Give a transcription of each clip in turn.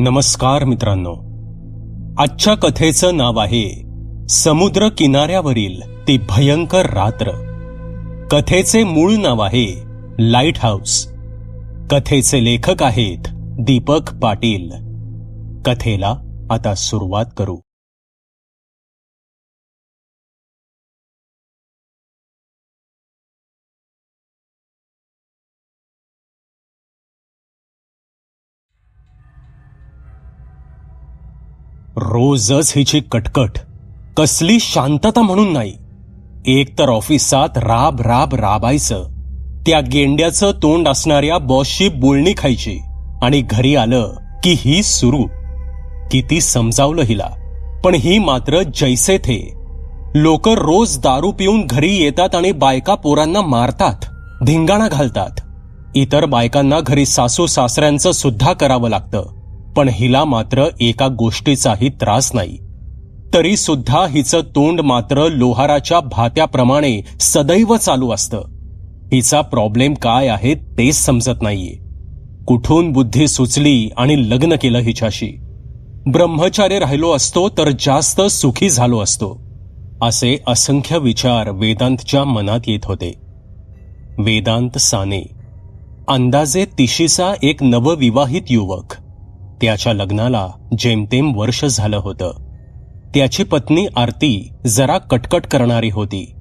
नमस्कार मित्रांनो. आजच्या कथेचं नाव आहे समुद्र किनाऱ्यावरील ती भयंकर रात्र. कथेचे मूळ नाव आहे लाइट हाऊस कथेचे लेखक आहेत दीपक पाटील. कथेला आता सुरुवात करू. रोजच हिची कटकट. कसली शांतता म्हणून नाही. एक तर ऑफिसात राब राब राबायचं. त्या गेंड्याचं तोंड असणाऱ्या बॉसशी बोलणी खायची. आणि घरी आलं की ही सुरू. किती समजावलं हिला. पण ही मात्र जैसे थे. लोक रोज दारू पिऊन घरी येतात आणि बायका पोरांना मारतात धिंगाणा घालतात. इतर बायकांना घरी सासू सासऱ्यांचं सुद्धा करावं लागतं. पण हिला मात्र एका गोष्टीचाही त्रास नाही. तरी सुद्धा हिचं तोंड मात्र लोहाराच्या भात्याप्रमाणे सदैव चालू असतं. हिचा प्रॉब्लेम काय आहे तेच समजत नाहीये. कुठून बुद्धी सुचली आणि लग्न केलं हिच्याशी? ब्रह्मचार्य राहिलो असतो तर जास्त सुखी झालो असतो. असे असंख्य विचार वेदांतच्या मनात येत होते. वेदांत साने. अंदाजे तिशीचा एक नवविवाहित युवक. त्याच्या लग्नाला जेमतेम वर्ष झालं होतं. त्याची पत्नी आरती जरा कटकट करणारी होती.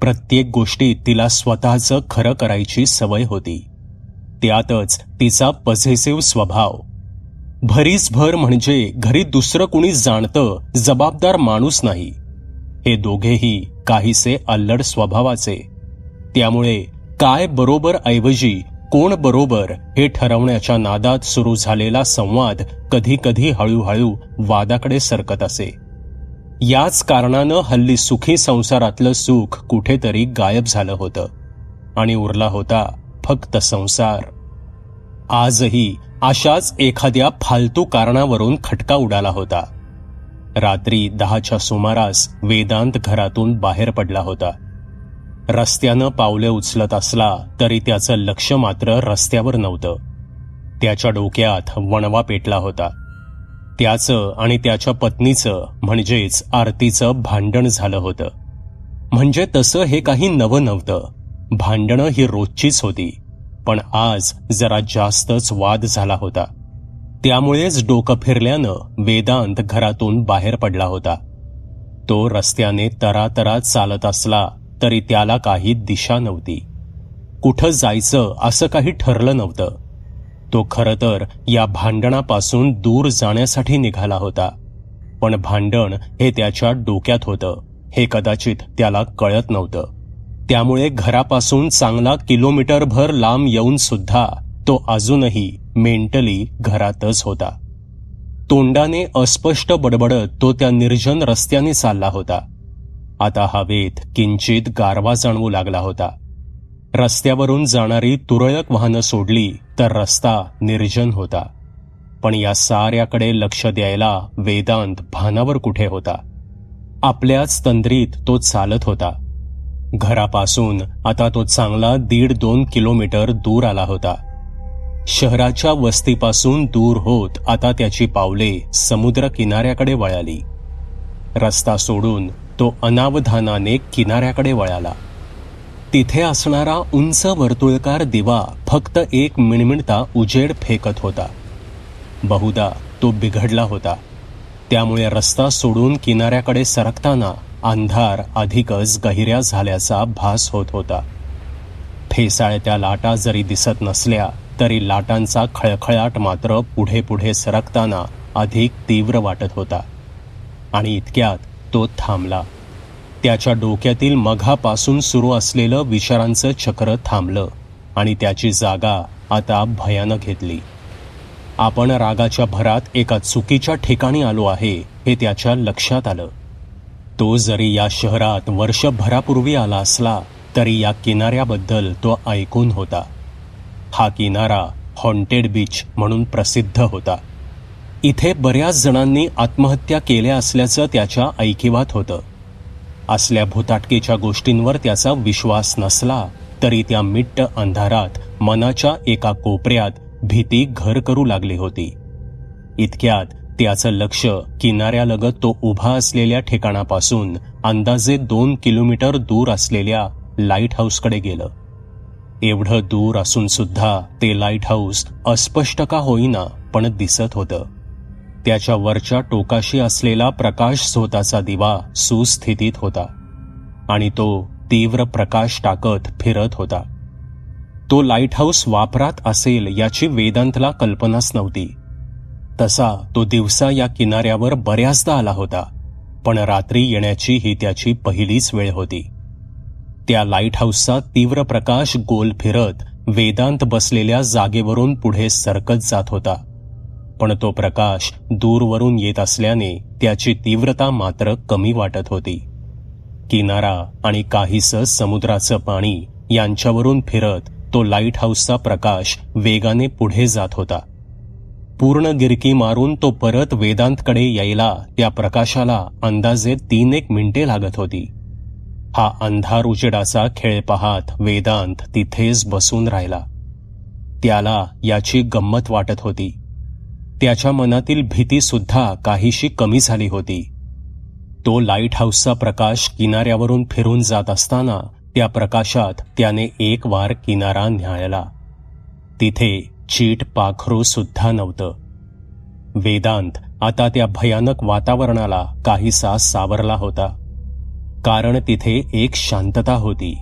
प्रत्येक गोष्टीत तिला स्वतःचं खरं करायची सवय होती. त्यातच तिचा पझेसिव्ह स्वभाव. भरीसभर म्हणजे घरी दुसरं कुणी जाणतं जबाबदार माणूस नाही. हे दोघेही काहीसे अल्लड स्वभावाचे. त्यामुळे काय बरोबर ऐवजी कोण बरोबर हे ठरवण्याच्या नादात सुरू झालेला संवाद कधी कधी हळूहळू वादाकडे सरकत असे. याच कारणानं हल्ली सुखी संसारातलं सुख कुठेतरी गायब झालं होतं आणि उरला होता फक्त संसार. आजही अशाच एखाद्या फालतू कारणावरून खटका उडाला होता. रात्री दहाच्या सुमारास वेदांत घरातून बाहेर पडला होता. रस्त्यानं पावले उचलत असला तरी त्याचं लक्ष मात्र रस्त्यावर नव्हतं. त्याच्या डोक्यात वणवा पेटला होता. त्याचं आणि त्याच्या पत्नीचं म्हणजेच आरतीचं भांडण झालं होतं. म्हणजे तसं हे काही नवं नव्हतं. भांडणं ही रोजचीच होती. पण आज जरा जास्तच वाद झाला होता. त्यामुळेच डोकं फिरल्यानं वेदांत घरातून बाहेर पडला होता. तो रस्त्याने तरातरा चालत असला तरी त्याला काही दिशा नव्हती. कुठं जायचं असं काही ठरलं नव्हतं. तो खरं तर या भांडणापासून दूर जाण्यासाठी निघाला होता. पण भांडण हे त्याच्या डोक्यात होतं. हे कदाचित त्याला कळत नव्हतं. त्यामुळे घरापासून चांगला किलोमीटरभर लांब येऊन सुद्धा तो अजूनही मेंटली घरातच होता. तोंडाने अस्पष्ट बडबडत तो त्या निर्जन रस्त्याने चालला होता. आता हवेत किंचित गारवा जाणवू लागला होता. रस्त्यावरून जाणारी तुरळक वाहनं सोडली तर रस्ता निर्जन होता. पण या साऱ्याकडे लक्ष द्यायला वेदांत भानावर कुठे होता? आपल्याच तंद्रीत तो चालत होता. घरापासून आता तो चांगला दीड दोन किलोमीटर दूर आला होता. शहराच्या वस्तीपासून दूर होत आता त्याची पावले समुद्र किनाऱ्याकडे वळाली. रस्ता सोडून तो अनावधानाने किनाऱ्याकडे वळाला. तिथे असणारा उंच वर्तुळकार दिवा फक्त एक मिणमिणता उजेड फेकत होता. बहुदा तो बिघडला होता. त्यामुळे रस्ता सोडून किनाऱ्याकडे सरकताना अंधार अधिकच गहिऱ्या झाल्याचा भास होत होता. फेसाळत्या लाटा जरी दिसत नसल्या तरी लाटांचा खळखळाट मात्र पुढे पुढे सरकताना अधिक तीव्र वाटत होता. आणि इतक्यात तो थांबला. त्याच्या डोक्यातील मघापासून सुरू असलेलं विचारांचं चक्र थांबलं आणि त्याची जागा आता भयानक घेतली. आपण रागाच्या भरात एका चुकीच्या ठिकाणी आलो आहे हे त्याच्या लक्षात आलं. तो जरी या शहरात वर्षभरापूर्वी आला असला तरी या किनाऱ्याबद्दल तो ऐकून होता. हा किनारा हॉन्टेड बीच म्हणून प्रसिद्ध होता. इथे बऱ्याच जणांनी आत्महत्या केल्या असल्याचं त्याच्या ऐकिवात होतं. असल्या भूताटकीच्या गोष्टींवर त्याचा विश्वास नसला तरी त्या मिट्ट अंधारात मनाच्या एका कोपऱ्यात भीती घर करू लागली होती. इतक्यात त्याचं लक्ष किनाऱ्यालगत तो उभा असलेल्या ठिकाणापासून अंदाजे दोन किलोमीटर दूर असलेल्या लाइट हाऊसकडे गेलं. एवढं दूर असून सुद्धा ते लाइट हाऊस अस्पष्ट का होईना पण दिसत होतं. त्याच्या वरच्या टोकाशी असलेला प्रकाश स्रोताचा दिवा सुस्थितीत होता आणि तो तीव्र प्रकाश टाकत फिरत होता. तो लाइट हाऊस वापरात असेल याची वेदांतला कल्पनाच नव्हती. तसा तो दिवसा या किनाऱ्यावर बऱ्याचदा आला होता पण रात्री येण्याची ही त्याची पहिलीच वेळ होती. त्या लाइट हाऊसचा तीव्र प्रकाश गोल फिरत वेदांत बसलेल्या जागेवरून पुढे सरकत जात होता. पण तो प्रकाश दूरवरून येत असल्याने त्याची तीव्रता मात्र कमी वाटत होती. किनारा आणि काहीसं समुद्राचं पाणी यांच्यावरून फिरत तो लाइट हाऊसचा प्रकाश वेगाने पुढे जात होता. पूर्ण गिरकी मारून तो परत वेदांतकडे यायला त्या प्रकाशाला अंदाजे तीन एक मिनिटे लागत होती. हा अंधार उजेडाचा खेळ पाहत वेदांत तिथेच बसून राहिला. त्याला याची गंमत वाटत होती. त्याच्या मनातील भीती सुद्धा काहीशी कमी झाली होती. तो लाइट हाऊसचा प्रकाश किनाऱ्यावरून फिरून जात असताना त्या प्रकाशात त्याने एक वार किनारा न्यायला तिथे चीट पाखरू सुद्धा नव्हतं. वेदांत आता त्या भयानक वातावरणाला काहीसा सावरला होता. कारण तिथे एक शांतता होती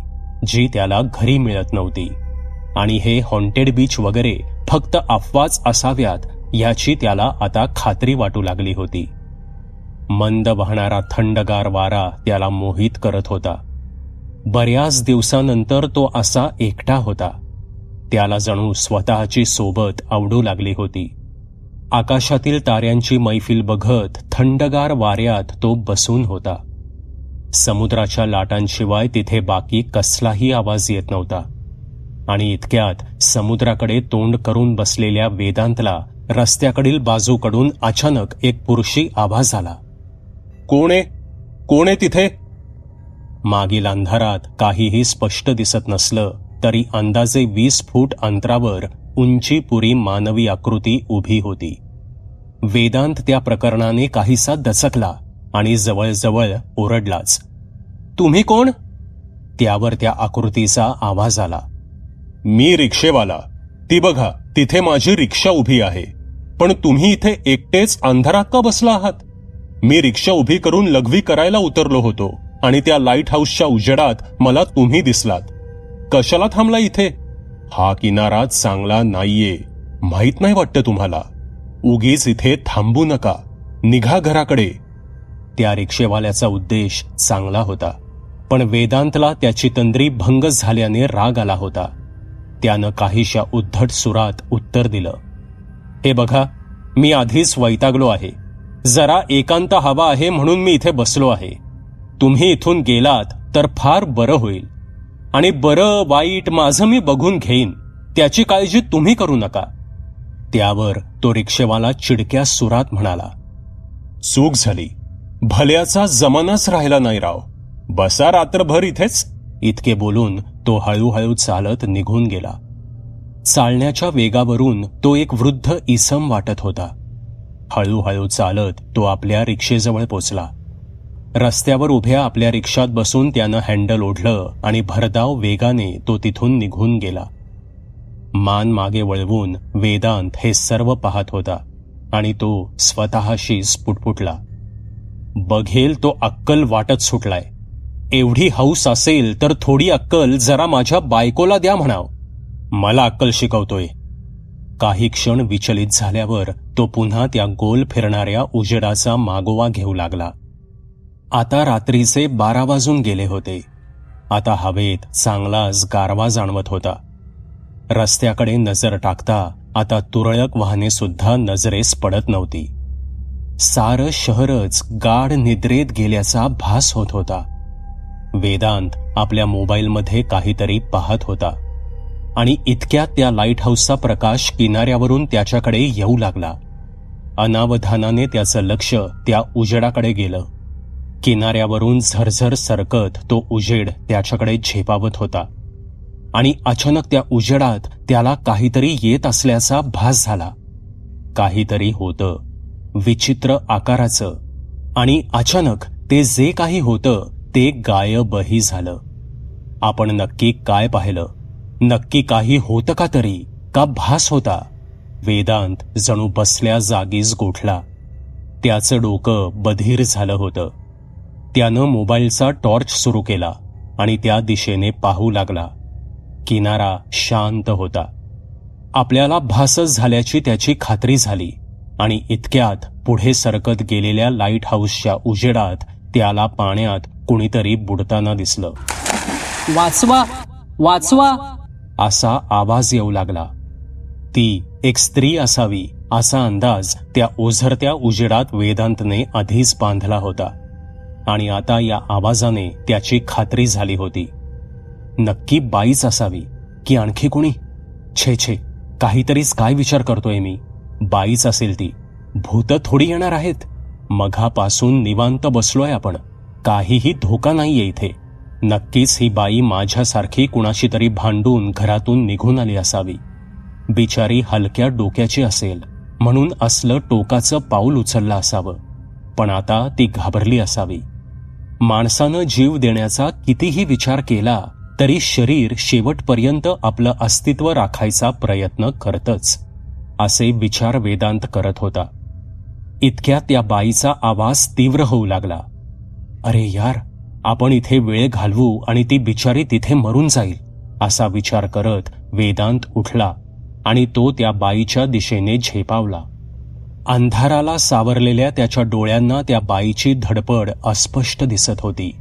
जी त्याला घरी मिळत नव्हती. आणि हे हॉन्टेड बीच वगैरे फक्त अफवाच असाव्यात याची त्याला आता खात्री वाटू लागली होती. मंद वाहणारा थंडगार वारा त्याला मोहित करत होता. बऱ्याच दिवसानंतर तो असा एकटा होता. त्याला जणू स्वतःची सोबत आवडू लागली होती. आकाशातील ताऱ्यांची मैफिल बघत थंडगार वाऱ्यात तो बसून होता. समुद्राच्या लाटांशिवाय तिथे बाकी कसलाही आवाज येत नव्हता. आणि इतक्यात समुद्राकडे तोंड करून बसलेल्या वेदांतला रस्त्याकडील बाजूकडून अचानक एक पुरुषी आभास आला. कोण? आहे कोण आहे तिथे? मागील अंधारात काहीही स्पष्ट दिसत नसलं तरी अंदाजे वीस फूट अंतरावर उंचीपुरी मानवी आकृती उभी होती. वेदांत त्या प्रकरणाने काहीसा दचकला आणि जवळजवळ ओरडलाच. तुम्ही कोण? त्यावर त्या आकृतीचा आवाज आला. मी रिक्षेवाला. ती बघा तिथे माझी रिक्षा उभी आहे. पण तुम्ही इथे एकटेच अंधारात का बसला आहात? मी रिक्षा उभी करून लघवी करायला उतरलो होतो आणि त्या लाइट हाऊसच्या उजेडात मला तुम्ही दिसलात. कशाला थांबला इथे? हा किनारा चांगला नाहीये माहीत नाही वाटतं तुम्हाला. उगीच इथे थांबू नका. निघा घराकडे. त्या रिक्षेवाल्याचा उद्देश चांगला होता पण वेदांतला त्याची तंद्री भंग झाल्याने राग आला होता. त्यानं काहीशा उद्धट सुरात उत्तर दिलं. हे बघा मी आधीच वैतागलो आहे. जरा एकांत हवा आहे म्हणून मी इथे बसलो आहे. तुम्ही इथून गेलात तर फार बरं होईल. आणि बरं वाईट माझं मी बघून घेईन. त्याची काळजी तुम्ही करू नका. त्यावर तो रिक्षेवाला चिडक्या सुरात म्हणाला चूक झाली. भल्याचा जमानाच राहिला नाही राव. बसा रात्रभर इथेच. इतके बोलून तो हळूहळू चालत निघून गेला. चालण्याच्या वेगावरून तो एक वृद्ध इसम वाटत होता. हळूहळू चालत तो आपल्या रिक्षेजवळ पोचला. रस्त्यावर उभ्या आपल्या रिक्षात बसून त्यानं हँडल ओढलं आणि भरधाव वेगाने तो तिथून निघून गेला. मान मागे वळवून वेदांत हे सर्व पाहत होता आणि तो स्वतःशीच पुटपुटला बघेल तो अक्कल वाटत सुटलाय. एवढी हौस असेल तर थोडी अक्कल जरा माझ्या बायकोला द्या म्हणाव. मला अक्कल शिकवतोय. काही क्षण विचलित झाल्यावर तो पुन्हा त्या गोल फिरणाऱ्या उजेडाचा मागोवा घेऊ लागला. आता रात्रीचे बारा वाजून गेले होते. आता हवेत चांगलाच गारवा जाणवत होता. रस्त्याकडे नजर टाकता आता तुरळक वाहने सुद्धा नजरेस पडत नव्हती. सारं शहरच गाढ निद्रेत गेल्याचा भास होत होता. वेदांत आपल्या मोबाईलमध्ये काहीतरी पाहत होता. आणि इतक्यात त्या लाइट हाऊसचा प्रकाश किनाऱ्यावरून त्याच्याकडे येऊ लागला. अनावधानाने त्याचं लक्ष त्या उजेडाकडे गेलं. किनाऱ्यावरून झरझर सरकत तो उजेड त्याच्याकडे झेपावत होता. आणि अचानक त्या उजेडात त्याला काहीतरी येत असल्याचा भास झाला. काहीतरी होतं. विचित्र आकाराचं. आणि अचानक ते जे काही होतं ते गायबही झालं. आपण नक्की काय पाहिलं? नक्की काही होतं का तरी? का भास होता? वेदांत जणू बसल्या जागीच गोठला. त्याचं डोकं बधीर झालं होतं. त्यानं मोबाईलचा टॉर्च सुरू केला आणि त्या दिशेने पाहू लागला. किनारा शांत होता. आपल्याला भासच झाल्याची त्याची खात्री झाली आणि इतक्यात पुढे सरकत गेलेल्या लाइट हाऊसच्या उजेडात त्याला पाण्यात कुणीतरी बुडताना दिसलं. वाचवा वाचवा. असा आवाज येऊ लागला. ती एक स्त्री असावी असा अंदाज त्या ओझरत्या उजेडात वेदांतने आधीच बांधला होता. आणि आता या आवाजाने त्याची खात्री झाली होती. नक्की बाईच असावी की आणखी कुणी? छे छे काहीतरीच काय विचार करतोय मी? बाईच असेल ती. भूत थोडी येणार आहेत. मघापासून निवांत बसलोय आपण. काहीही धोका नाहीये इथे. नक्कीच ही बाई माझ्यासारखी कुणाशी तरी भांडून घरातून निघून आली असावी. बिचारी हलक्या डोक्याची असेल म्हणून असलं टोकाचं पाऊल उचललं असावं. पण आता ती घाबरली असावी. माणसानं जीव देण्याचा कितीही विचार केला तरी शरीर शेवटपर्यंत आपलं अस्तित्व राखायचा प्रयत्न करतच असे विचार वेदांत करत होता. इतक्यात त्या बाईचा आवाज तीव्र होऊ लागला. अरे यार आपण इथे वेळ घालवू आणि ती बिचारी तिथे मरून जाईल असा विचार करत वेदांत उठला आणि तो त्या बाईच्या दिशेने झेपावला. अंधाराला सावरलेल्या त्याच्या डोळ्यांना त्या बाईची धडपड अस्पष्ट दिसत होती.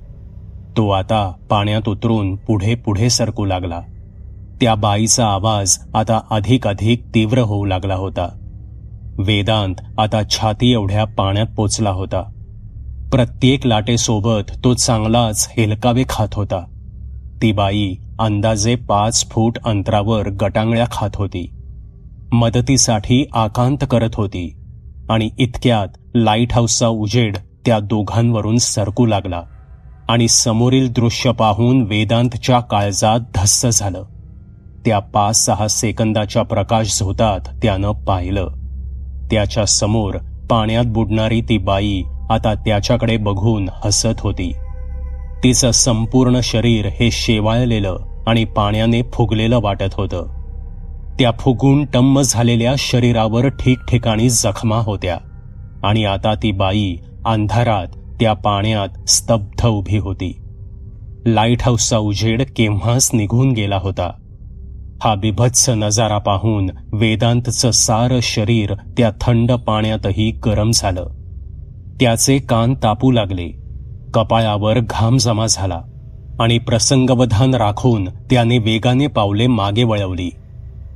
तो आता पाण्यात उतरून पुढे पुढे सरकू लागला. त्या बाईचा आवाज आता अधिक अधिक तीव्र होऊ लागला होता. वेदांत आता छाती एवढ्या पाण्यात पोचला होता. प्रत्येक लाटेसोबत तो चांगलाच हेलकावे खात होता. ती बाई अंदाजे पाच फूट अंतरावर गटांगळ्या खात होती. मदतीसाठी आकांत करत होती आणि इतक्यात लाइट हाऊसचा उजेड त्या दोघांवरून सरकू लागला आणि समोरील दृश्य पाहून वेदांतच्या काळजात धस्स झालं. त्या पाच सहा सेकंदाच्या प्रकाश झोतात त्यानं पाहिलं. त्याच्यासमोर पाण्यात बुडणारी ती बाई आता त्याच्याकडे बघून हसत होती. तिचं संपूर्ण शरीर हे शेवाळलेलं आणि पाण्याने फुगलेलं वाटत होतं. त्या फुगून टम्म झालेल्या शरीरावर ठिकठिकाणी जखमा होत्या आणि आता ती बाई अंधारात त्या पाण्यात स्तब्ध उभी होती. लाइट हाऊसचा उजेड केव्हाच निघून गेला होता. हा बिभत्स नजारा पाहून वेदांतचं सारं शरीर त्या थंड पाण्यातही गरम झालं. त्याचे कान तापू लागले. कपाळावर घाम जमा झाला आणि प्रसंगवधान राखून त्याने वेगाने पावले मागे वळवली.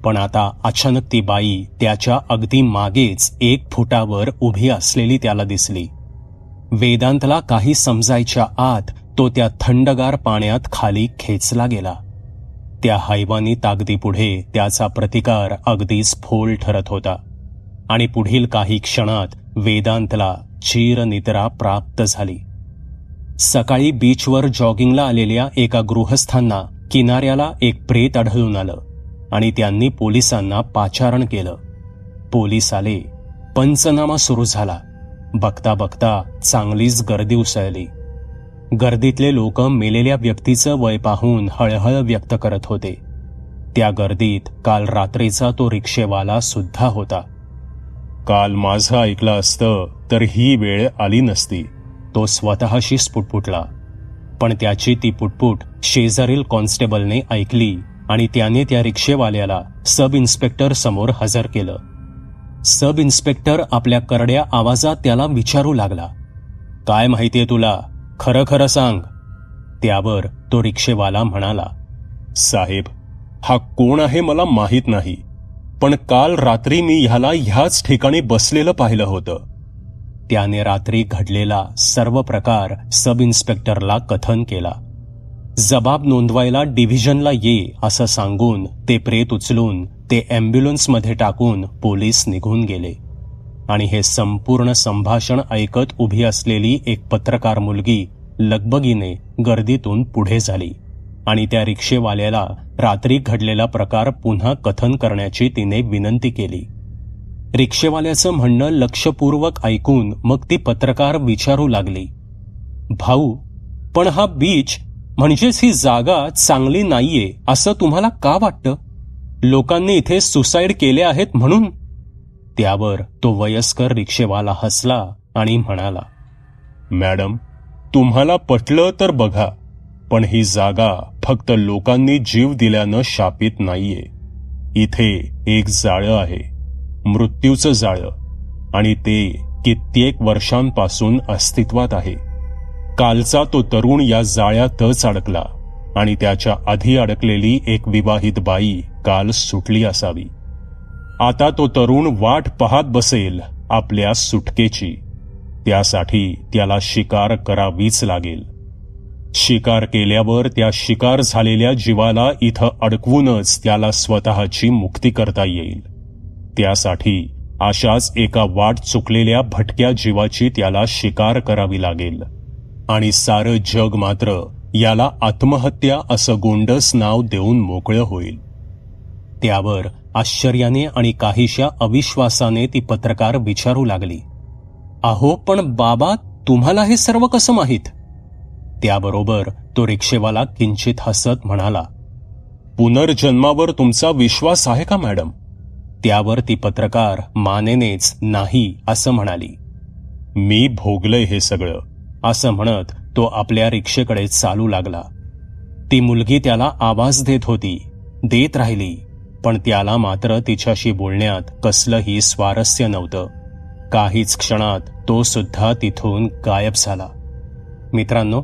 पण आता अचानक ती बाई त्याच्या अगदी मागेच एक फुटावर उभी असलेली त्याला दिसली. वेदांतला काही समजायच्या आत तो त्या थंडगार पाण्यात खाली खेचला गेला. त्या हैवानी ताकदीपुढे त्याचा प्रतिकार अगदीच फोल ठरत होता. आणि पुढील काही क्षणात वेदांतला चिरनिद्रा प्राप्त झाली. सकाळी बीचवर जॉगिंगला आलेल्या एका गृहस्थांना किनाऱ्याला एक प्रेत आढळून आलं आणि त्यांनी पोलिसांना पाचारण केलं. पोलीस आले. पंचनामा सुरू झाला. बघता बघता चांगलीच गर्दी उसळली. गर्दीतले लोक मेलेल्या व्यक्तीचं वय पाहून हळहळ व्यक्त करत होते. त्या गर्दीत काल रात्रीचा तो रिक्षेवाला सुद्धा होता. काल माझं ऐकलं असतं तर ही वेळ आली नसती. तो स्वतःशी स्फुटफुटला पण त्याची ती पुटपुट शेजारील कॉन्स्टेबलने ऐकली आणि त्याने त्या रिक्षेवाल्याला सब इन्स्पेक्टर समोर हजर केलं. सब इन्स्पेक्टर आपल्या करड्या आवाजात त्याला विचारू लागला. काय माहितीये तुला? खरं खरं सांग. त्यावर तो रिक्षेवाला म्हणाला साहेब हा कोण आहे मला माहीत नाही. पण काल रात्री मी ह्याला ह्याच ठिकाणी बसलेलं पाहिलं होतं. त्याने रात्री घडलेला सर्व प्रकार सब इन्स्पेक्टरला कथन केला. जबाब नोंदवायला डिव्हिजनला ये असं सांगून ते प्रेत उचलून ते ॲम्ब्युलन्समध्ये टाकून पोलीस निघून गेले. आणि हे संपूर्ण संभाषण ऐकत उभी असलेली एक पत्रकार मुलगी लगबगीने गर्दीतून पुढे झाली. आणि त्या रिक्षेवाल्याला रात्री घडलेला प्रकार पुन्हा कथन करण्याची तिने विनंती केली. रिक्षेवाल्याचं म्हणणं लक्षपूर्वक ऐकून मग ती पत्रकार विचारू लागली. भाऊ पण हा बीच म्हणजेच ही जागा चांगली नाहीये असं तुम्हाला का वाटतं? लोकांनी इथे सुसाईड केले आहेत म्हणून? त्यावर तो वयस्कर रिक्षेवाला हसला आणि म्हणाला मॅडम तुम्हाला पटलं तर बघा. पण ही जागा फक्त लोकांनी जीव दिल्यानं शापित नाहीये. इथे एक जाळं आहे मृत्यूचं जाळं आणि ते कित्येक वर्षांपासून अस्तित्वात आहे. कालचा तो तरुण या जाळ्यातच अडकला आणि त्याच्या आधी अडकलेली एक विवाहित बाई काल सुटली असावी. आता तो तरुण वाट पाहत बसेल आपल्या सुटकेची. त्यासाठी त्याला शिकार करावीच लागेल. शिकार केल्यावर त्या शिकार झालेल्या जीवाला इथं अडकवूनच त्याला स्वतःची मुक्ती करता येईल. त्यासाठी अशाच एका वाट चुकलेल्या भटक्या जीवाची त्याला शिकार करावी लागेल. आणि सारं जग मात्र याला आत्महत्या असं गोंडस नाव देऊन मोकळं होईल. त्यावर आश्चर्याने आणि काहीशा अविश्वासाने ती पत्रकार विचारू लागली. अहो पण बाबा तुम्हाला हे सर्व कसं माहीत? त्याबरोबर तो रिक्षेवाला किंचित हसत म्हणाला पुनर्जन्मावर तुमचा विश्वास आहे का मॅडम? त्यावर ती पत्रकार मानेनेच नाही असं म्हणाली. मी भोगलंय हे सगळं असं म्हणत तो आपल्या रिक्षेकडे चालू लागला. ती मुलगी त्याला आवाज देत होती देत राहिली पण त्याला मात्र तिच्याशी बोलण्यात कसलंही स्वारस्य नव्हतं. काहीच क्षणात तो सुद्धा तिथून गायब झाला. मित्रांनो